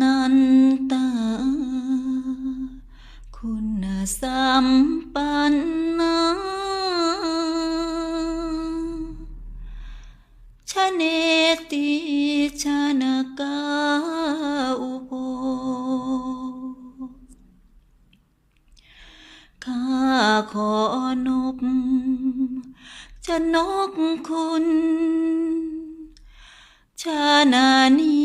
นันตา คุณสัมปันนาชะเนติชานกาอุโภข้าขอนบจะนกคุณชานานี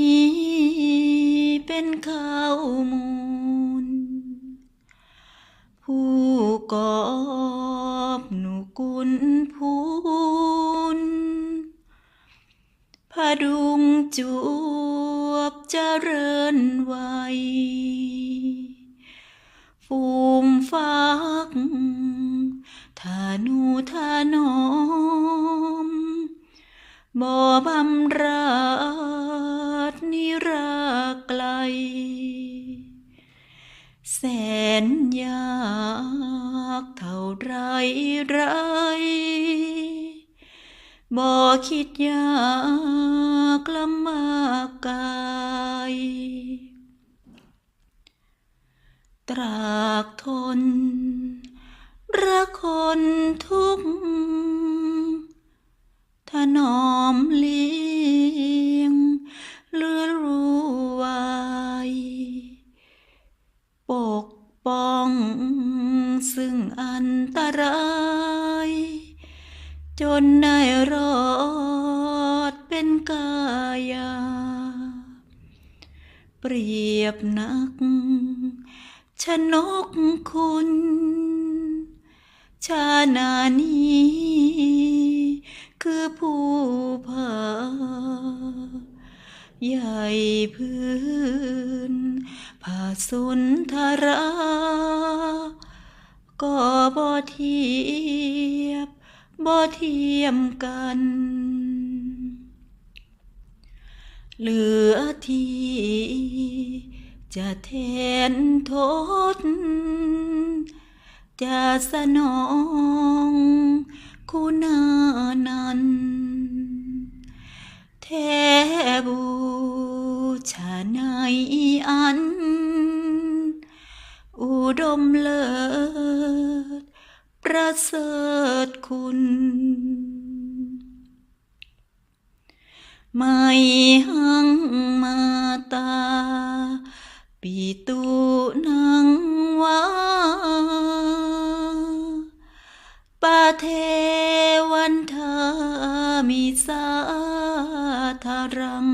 กอบหนุกุลพูนพาดุงจวบเจริญไวัยฟูมฟักธานูธานอมบ่บำราดนิราไกล แสนยา กเท่าไรไรบ่คิดยากลำมากกายตรากทนรักคนทุกข์ ซึ่งอันตราย จนได้รอดเป็นกายา เปรียบนัก ชนกคุณ ชานานี้ คือผู้พาใหญ่พื้นผาสุนทรา เทียบบ่เทียมกัน เหลือที่ จะแทนโทษจะสนองคุณานันแทบูชาในอัน อุดมเลิศ ประเสริฐคุณ ไม่หังมาตา ปีตุนังวาปาเทวันทามิสาทารัง